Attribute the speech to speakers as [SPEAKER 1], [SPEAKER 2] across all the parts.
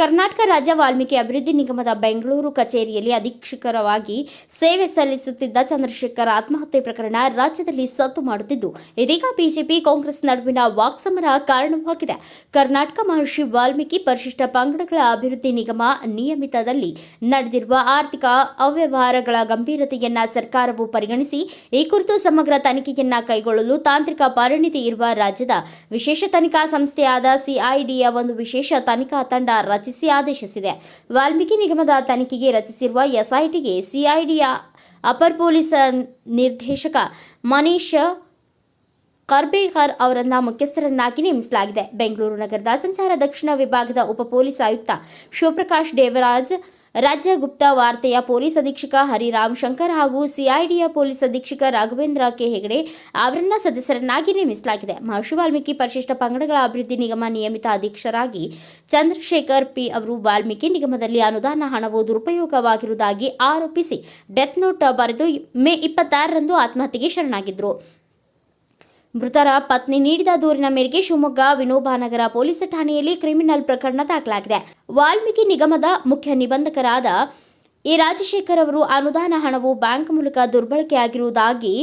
[SPEAKER 1] ಕರ್ನಾಟಕ ರಾಜ್ಯ ವಾಲ್ಮೀಕಿ ಅಭಿವೃದ್ಧಿ ನಿಗಮದ ಬೆಂಗಳೂರು ಕಚೇರಿಯಲ್ಲಿ ಅಧೀಕ್ಷಕರವಾಗಿ ಸೇವೆ ಸಲ್ಲಿಸುತ್ತಿದ್ದ ಚಂದ್ರಶೇಖರ್ ಆತ್ಮಹತ್ಯೆ ಪ್ರಕರಣ ರಾಜ್ಯದಲ್ಲಿ ಸದ್ದು ಮಾಡುತ್ತಿದ್ದು, ಇದೀಗ ಬಿಜೆಪಿ ಕಾಂಗ್ರೆಸ್ ನಡುವಿನ ವಾಕ್ಸಮರ ಕಾರಣವಾಗಿದೆ. ಕರ್ನಾಟಕ ಮಹರ್ಷಿ ವಾಲ್ಮೀಕಿ ಪರಿಶಿಷ್ಟ ಪಂಗಡಗಳ ಅಭಿವೃದ್ಧಿ ನಿಗಮ ನಿಯಮಿತದಲ್ಲಿ ನಡೆದಿರುವ ಆರ್ಥಿಕ ಅವ್ಯವಹಾರಗಳ ಗಂಭೀರತೆಯನ್ನ ಸರ್ಕಾರವು ಪರಿಗಣಿಸಿ, ಈ ಕುರಿತು ಸಮಗ್ರ ತನಿಖೆಯನ್ನ ಕೈಗೊಳ್ಳಲು ತಾಂತ್ರಿಕ ಪರಿಣಿತಿ ಇರುವ ರಾಜ್ಯದ ವಿಶೇಷ ತನಿಖಾ ಸಂಸ್ಥೆಯಾದ ಸಿಐಡಿಯ ಒಂದು ವಿಶೇಷ ತನಿಖಾ ತಂಡ ರಚಿಸಿ ಆದೇಶಿಸಿದೆ. ವಾಲ್ಮೀಕಿ ನಿಗಮದ ತನಿಖೆಗೆ ರಚಿಸಿರುವ ಎಸ್ಐಟಿಗೆ ಸಿಐಡಿಯ ಅಪರ್ ಪೊಲೀಸ್ ನಿರ್ದೇಶಕ ಮನೀಶ್ ಕರ್ಬೇಕರ್ ಅವರನ್ನ ಮುಖ್ಯಸ್ಥರನ್ನಾಗಿ ನೇಮಿಸಲಾಗಿದೆ. ಬೆಂಗಳೂರು ನಗರದ ಸಂಚಾರ ದಕ್ಷಿಣ ವಿಭಾಗದ ಉಪ ಪೊಲೀಸ್ ಆಯುಕ್ತ ಶಿವಪ್ರಕಾಶ್ ದೇವರಾಜ್ ರಾಜ್ಯ ಗುಪ್ತ ವಾರ್ತೆಯ ಪೊಲೀಸ್ ಅಧೀಕ್ಷಕ ಹರಿರಾಮ್ ಶಂಕರ್ ಹಾಗೂ ಸಿಐಡಿಯ ಪೊಲೀಸ್ ಅಧೀಕ್ಷಕ ರಾಘವೇಂದ್ರ ಕೆ ಹೆಗಡೆ ಅವರನ್ನ ಸದಸ್ಯರನ್ನಾಗಿ ನೇಮಿಸಲಾಗಿದೆ. ಮಹರ್ಷಿ ವಾಲ್ಮೀಕಿ ಪರಿಶಿಷ್ಟ ಪಂಗಡಗಳ ಅಭಿವೃದ್ಧಿ ನಿಗಮ ನಿಯಮಿತ ಅಧೀಕ್ಷರಾಗಿ ಚಂದ್ರಶೇಖರ್ ಪಿ ಅವರು ವಾಲ್ಮೀಕಿ ನಿಗಮದಲ್ಲಿ ಅನುದಾನ ಹಣವು ದುರುಪಯೋಗವಾಗಿರುವುದಾಗಿ ಆರೋಪಿಸಿ ಡೆತ್ ನೋಟ್ ಬರೆದು ಮೇ ಇಪ್ಪತ್ತಾರರಂದು ಆತ್ಮಹತ್ಯೆಗೆ ಶರಣಾಗಿದ್ದರು ಮೃತರ ಪತ್ನಿ ನೀಡಿದ ದೂರಿನ ಮೇರೆಗೆ ಶಿವಮೊಗ್ಗ ವಿನೋಬಾನಗರ ಪೊಲೀಸ್ ಠಾಣೆಯಲ್ಲಿ ಕ್ರಿಮಿನಲ್ ಪ್ರಕರಣ ದಾಖಲಾಗಿದೆ. ವಾಲ್ಮೀಕಿ ನಿಗಮದ ಮುಖ್ಯ ನಿಬಂಧಕರಾದ ಎ. ರಾಜಶೇಖರ್ ಅವರು ಅನುದಾನ ಹಣವು ಬ್ಯಾಂಕ್ ಮೂಲಕ ದುರ್ಬಳಕೆಯಾಗಿರುವುದಾಗಿ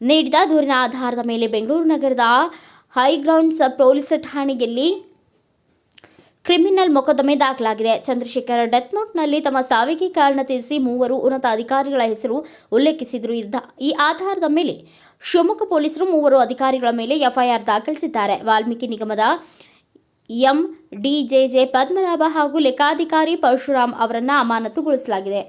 [SPEAKER 1] ನೀಡಿದ ದೂರಿನ ಆಧಾರದ ಮೇಲೆ ಬೆಂಗಳೂರು ನಗರದ ಹೈಗ್ರೌಂಡ್ಸ್ ಪೊಲೀಸ್ ಠಾಣೆಯಲ್ಲಿ ಕ್ರಿಮಿನಲ್ ಮೊಕದ್ದಮೆ ದಾಖಲಾಗಿದೆ. ಚಂದ್ರಶೇಖರ್ ಡೆತ್ ನೋಟ್ನಲ್ಲಿ ತಮ್ಮ ಸಾವಿಗೆ ಕಾರಣ ತಿಳಿಸಿ ಮೂವರು ಉನ್ನತ ಅಧಿಕಾರಿಗಳ ಹೆಸರು ಉಲ್ಲೇಖಿಸಿದ್ರು. ಈ ಆಧಾರದ ಮೇಲೆ ಶಿವಮೊಗ್ಗ ಪೊಲೀಸರು ಮೂವರು ಅಧಿಕಾರಿಗಳ ಮೇಲೆ ಎಫ್ಐಆರ್ ದಾಖಲಿಸಿದ್ದಾರೆ. ವಾಲ್ಮೀಕಿ ನಿಗಮದ ಎಂ ಡಿಜೆಜೆ ಪದ್ಮನಾಭ ಹಾಗೂ ಲೆಕ್ಕಾಧಿಕಾರಿ ಪರಶುರಾಮ್ ಅವರನ್ನು ಅಮಾನತುಗೊಳಿಸಲಾಗಿದೆ.